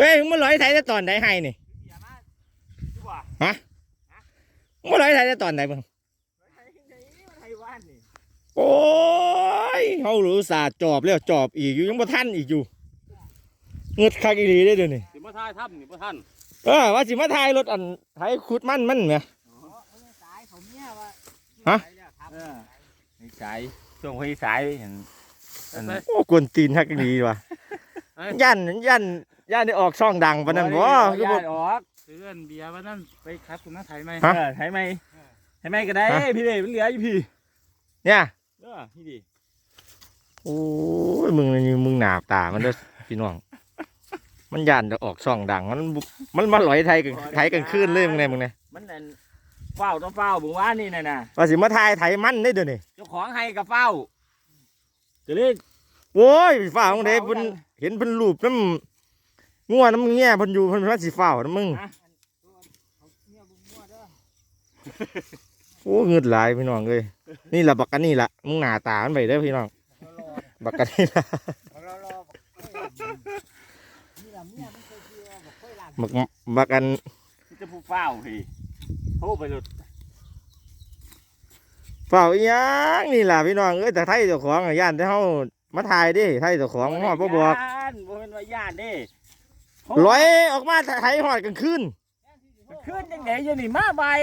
เฮ้ยมึงมาลอยไทยได้ตอนไหนให้นี่เบียร์มาดูว่ามึงมาลอยไทยได้ตอนไหนมึงไทยไหนไทยว่านนี่โอ้ยเขารู้ศาสตร์จอบแล้วจอบอีกอยู่ยังบ่ทันอีกอยู่เงือดคักอีหลีได้อเดี๋ยวนี้สิมาทายถ้ำนี่พ่ท่านเออว่าสิมาถ่ายรถอันไทยขุดมันมันแหมสายผมเนี่ยว่าฮะเออไอ้สายช่วงไอ้สายเห็นอันโอ้กวนตีนคักอีหลีว่ะย่านย่าน ย่านได้ออกช่องดังปานนั้นบ่คือบ่ ออกซื้ออันเบียร์วันนั้นไปคัดคุณน้าไทยไหมฮะ เออไทยไหมไทยไหมก็ได้ฮะ พี่เดชมันเหลืออยู่พี่เนี่ยเออพี่ดีโอ้ยมึงนี่มึงหนาบตามันเด้อพี่น้อง มันย่านจะออกช่องดัง มันบุมันมาลอยไทยกันไทยกันคืนเลยมึงเนี่ยมึงเนี่ยมันนั่นเฝ้าต้องเฝ้าบุงว่านี่น่ะนะว่าสิมาถ่ายไทยมันได้อเดี๋ยวนี้เจ้าของให้กับเฝ้าจะเรียกโว้ยฝ่าของเด้เพิ่นเห็นเพิ่นรูปน้ำ งัวน้ำแง่เพิ่นอยู่เพิ่นว่าสิฝ้าวนะมึงโอ้เงืดหลายพี่น้องเอ้ยนี่ล่ะบักกันนี่ล่ะมึงหน้าตามันไปเด้อพี่น้องบักกันนี่ล่ะบักบักอันที่จะผู้เฝ้าพี่โทรไปเลยฝ้าวอีหยังนี่ล่ะพี่น้องเอ้ยแต่ไทยเจ้าของอะย่านแต่เฮามาถ่ายเดิไทยเจ้าของฮอดบ่บอก ย่านบ่เป็นว่าญาติเด้ ร้อยออกมาไทยฮอดกลางคืนขึ้นยังไงอยู่นี่มาบ่าย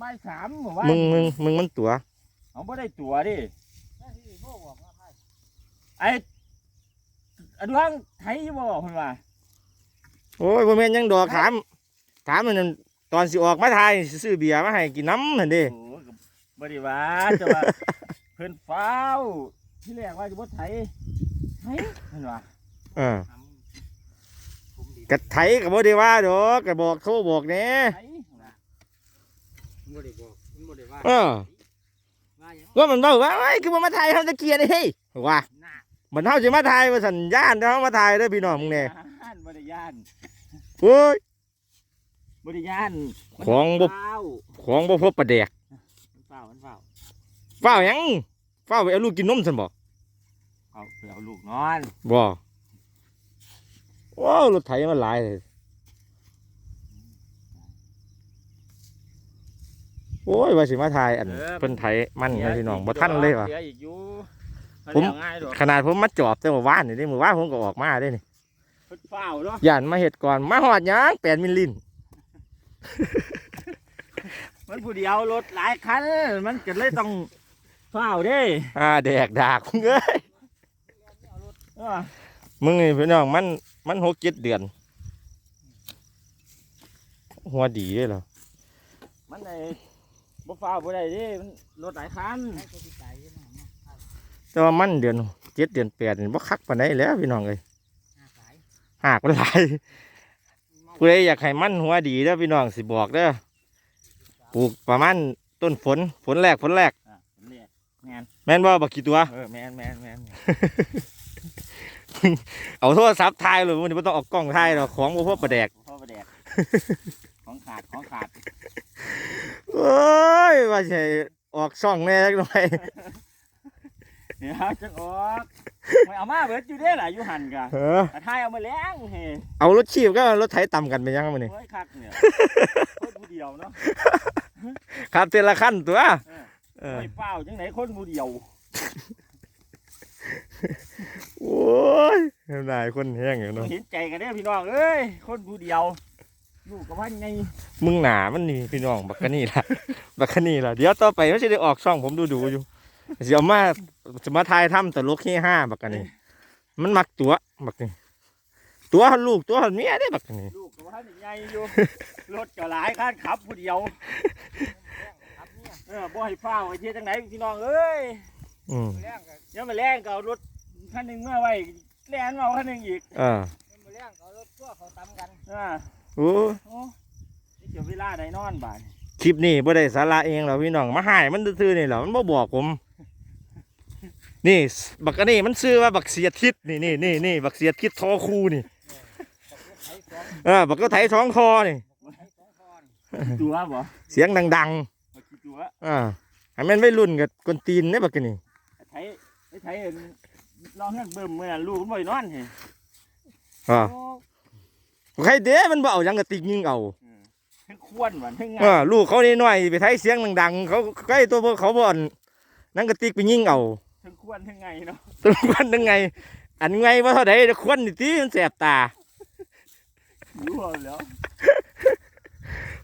บ่ายสามหมู่ว่ามึงมึงมึงมันตัวเอาบ่ได้ตัวดิไอ้อันว่างไทยบ่บอกเพิ่นว่าโอ้ยบ่แม่นหยังดอกถาม ถามมันนั่นตอนสิออกมาถ่ายสิซื้อเบียร์มาให้กินน้ำนั่นเด้โอ้ก็บ่ได้ว่าแต่ว่าเพิ่นเฝ้าที่แรกว่าจะบ่ไทยไทยเพิ่นว่าเออ กะไถก็บ่ได้ว่าดอกก็บอกโทรบอกแหน่ไทยบ่ได้บอกมันบ่ได้ว่าเออว่าหยังว่ามันบอกว่าไอ้ยคือบ่มาถ่ายเฮาจะเกลียดเฮ้ยว่าน่ะบัดเฮาสิมาถ่ายว่าสัญญาณเฮามาถ่ายเด้อพี่น้องมึงแน่ย่านบ่ได้ย่านโอ้ย บ่ได้ย่านของบ่ เฝ้าของบ่พบประแดกมันเฝ้ามันเฝ้าเฝ้าหยังเฝ้าไปเอาลูกกินนมซั่นบ่เอาไปเอาลูกนอนบ่ ว้าวรถไถมันหลายเลยโอ้ยว่าสิมาถ่ายอันเพิ่นไถมันไงพี่น้องบ่ทันเลยว่ะเหลืออีกอยู่ผมเอาง่ายดอกขนาดผมมาจอบแต่ว่าว่านนี่ได้มือว่านผมก็ออกมาได้นี่เพิ่นเฝ้าเนาะย่านมาเห็ดก่อนมาหอดหยังแปดมิลลินมันผู้เดียวรถหลายคันมันก็เลยต้องเฝ้าเด้อ่าแดกดากมึงเอ้ยเออ มึงนี่พี่น้องมันมันหกเจ็ดเดือน หัวดีเลยเหรอมันไอ้บ่เฝ้าบ่ได้เด้มันรถหลายคันแต่ว่ามันเดือนเจ็ดเดือนแปดนี่บ่คักปานใดแล้วพี่น้องเอ้ยหากมันหลายผู้ใดอยากให้มันหัวดีเด้อพี่น้องสิบอกเด้อปลูกประมาณต้นฝนฝนแรกฝนแรกอะผมเนี่ยแมนแม่นบ่บักกี่ตัว เออแมนแมนแมน เอาโทรศัพท์ถ่ายเลยมันนี้บ่ต้องเออกกล้องถ่ายหรอกของบ่พอประแดกพ่อประแดกของขาดของขาดโอ้ยว่าใช่ออกช่องแน่จักหน่อยเดี๋ยวจะออกไม่เอามาเบิดอยู่เด้ล่ะอยู่หันกะเออแต่ท้ายเอามาแล้งเฮ้เอารถชีพก็รถไถต่ำกันไปยังมันนี่โอ้ยคักเนี่ยคนผู้เดียวเนาะครับเทละขั้นตัวเออไม่เฝ้าจังไหนคนผู้เดียว โอ้ยนายคนแห้งอย่างเนาะเห็นใจกันเด้อพี่น้องเอ้ยคนผู้เดียวลูกกับว่าไงมึงหนามันนี่พี่น้องบักกะนี่ล่ะบักกะนี่ล่ะเดี๋ยวต่อไปไม่ใช่ได้ออกช่องผมดูดูๆอยู่เดี๋ยวมาจะมาทายถ้ำแต่ลูกที่ห้าบักกะนี่มันมักตัวบักนี่ตัวหันลูกตัวหันเมียได้บักกะนี่ลูกกับว่าไงอยู่รถก็หลายคันขับผู้เดียวเออบ่ให้เฝ้าไอ้เจ๊จังไหนพี่น้องเอ้ย อืมเดี๋ยวมาแรงก็เอารถคันหนึ่งมาไว้แล่นมาเอาคันหนึ่งอีกอ่าอ่าโอ้โอ้นี่เดี๋ยวเวลาได้นอนบ่ายคลิปนี้บ่ได้สาระเองหรอกพี่น้องมาหายมันซื่อๆนี่เหรอมันบ่บอกผม นี่ บักกะนี่มันชื่อว่าบักเสียทิศนี่นี่นี่นี่บักเสียทิศทอคูนี่เออบักก็ไถท้องคอนี่ตัวบ่เสียงดังมากี่ตัวๆอ่าให้มันไม่รุ่นกับกวนตีนเนี่ยบักกะนี่ ไทยไอ้ไทยลองให้เบิ่มเมื่อนั้นลูกมันบ่ได้นอนเฮ้อ่าโอ้ใครเด้มันบ่เอาหยังกระติกยิงเอาทั้งควนหวานทั้งไงเออลูกเขานี่น้อยไปไทยเสียงดังๆเขาใกล้ตัวพวกเขาบ่อนนั่งกระติกไปยิงเอาทั้งควนทั้งไงเนาะตัวควันยังไง อันไงว่าเท่าใดควันนี่ตีมันแสบตา รู้แล้ว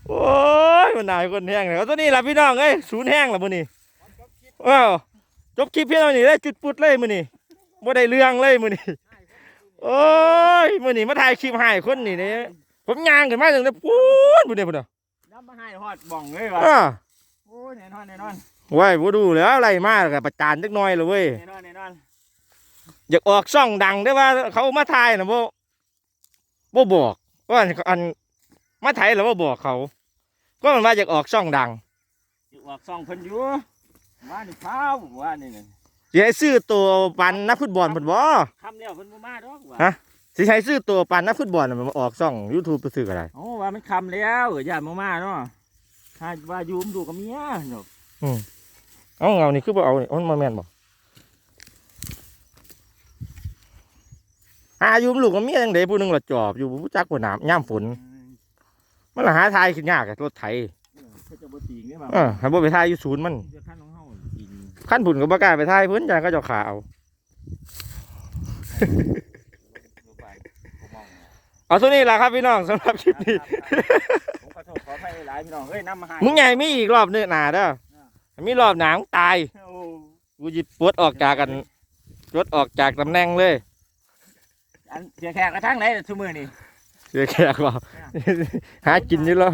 โอ้ยมันนายคนแห้งเลยเอาตัวนี้ล่ะพี่น้องเอ้ยศูนย์แห้งล่ะมื้อนี้ว้าว จบคลิปเพียงเท่านี้เลยจุดปุดเลยมื้อนี้บ่ได้เรื่องเลยมื้อนี้โอ้ยมื้อนี้มาถ่ายคลิปให้คนนี่เนี่ยผมย่างขึ้นมาตั้งแต่พูนพุ่นเด้พุ่นน่ะน้ำมาให้ฮอดบ่องเลยว่ะอ้าโอ้ยแน่นอนแน่นอนว้ายบ่ดูแล้วอะไรมาก็ประจานจักหน่อยเลยเว้ยแน่นอนแน่นอนอยากออกช่องดังได้ว่า เขามาถ่ายน่ะบ่บ่บอกว่าอันมาถ่ายแล้วบ่บอกเขา ก็มันว่าอยากออกช่องดังอยู่ออกซองเพิ่นอยู่ ว่านี่เช้าว่านี่น่ะสิให้ซื้อตัวปันนักฟุตบอลเพิ่นบ่คำแล้วเพิ่นบ่มาดอกว่าฮะสิให้ซื้อตัวปันนักฟุตบอลน่ะมันมาออกช่อง YouTube ไปซื้อก็ได้โอ้ว่ามันคำแล้วเอออย่ามามาเนาะถ้าว่าอยู่มันดูกับเมียเนาะเอาเงานี่คือบ่เอานี่มันมาแม่นบ่หาอยู่ลูกกับเมียจังได๋ผู้หนึงละจอบอยู่บ่รู้จักบ่น้ำยามฝน มันละหาทายขึ้นยากอะรถไถเออเขาจะบ่ตีงได้บ่เออให้บ่ไปทายอยู่ศูนย์มัน เดี๋ยวขั้นของเฮากิน ขั้นผุนก็บ่กล้าไปทายเพิ่นจังก็เจ้าขาเอาดูไปผมมองเอาตัวนี้ล่ะครับพี่น้องสำหรับคลิปนี้ผมขอโทษขออภัยหลายพี่น้องเฮ้ยนำมาให้มึงใหญ่มีอีกรอบเนื้อหนาเด้อมีรอบหนามึงตายโอ้กูจิปลดออกจากกันปลดออกจากตำแหน่งเลย อันเสียแขกกระทั่งไหนทุกมื้อนี่เสียแขกว่าหากินอยู่แล้ว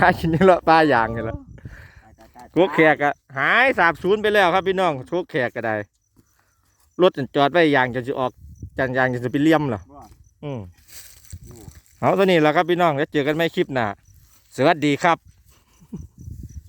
หากินอยู่แล้วปลาอย่างนี่แหละ พวกแขกอะหายสาบสูญไปแล้วครับพี่น้องพวกแขกก็ได้รถจอดไว้อย่างจะจะออกจันยางจะไปเลี่ยมเหรอบ่อืมเอาตัวนี้แหละครับพี่น้องแล้วเจอกันไม่คลิปหน้าสวัสดีครับ